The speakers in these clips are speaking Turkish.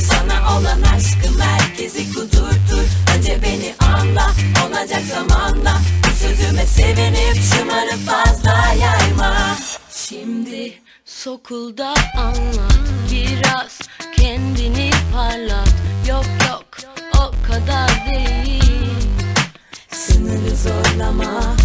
Sana olan aşkım herkesi kudurtur Önce beni anla olacak zamanla. Bu sözüme sevinip şımarıp fazla yayma. Şimdi sokulda anlat biraz kendini parlat. Yok yok o kadar değil. Sınırı zorlama.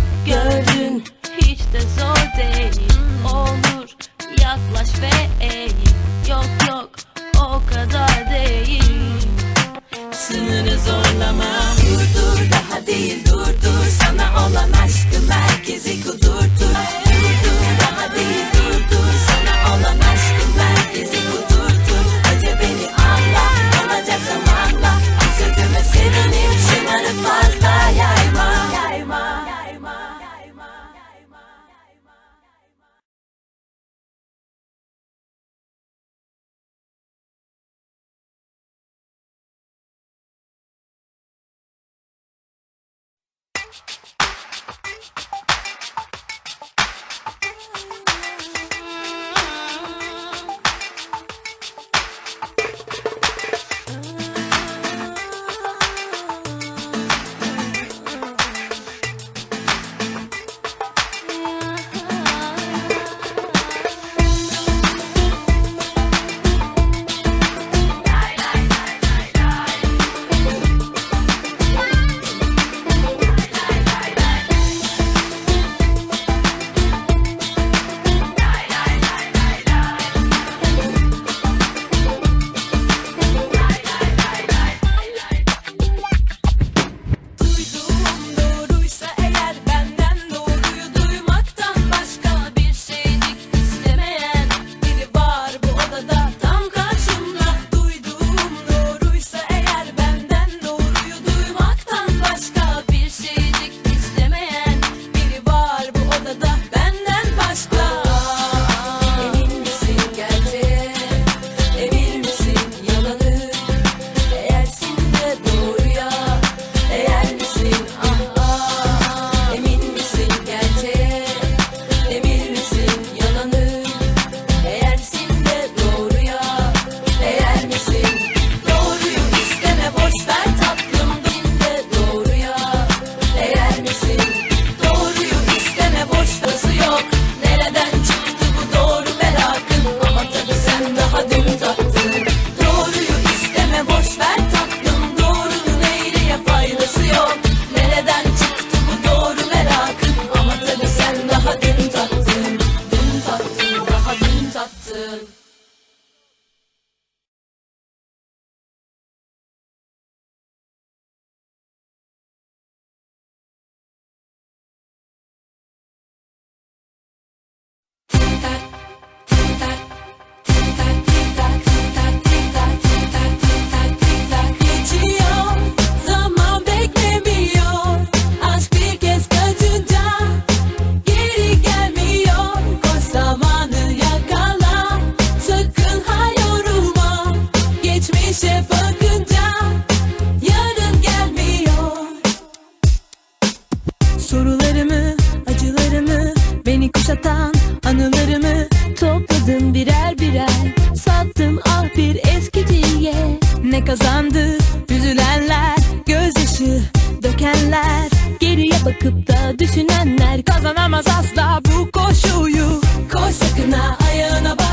Bakıp da düşünenler kazanamaz asla bu koşuyu. Koş sakına ayağına bak.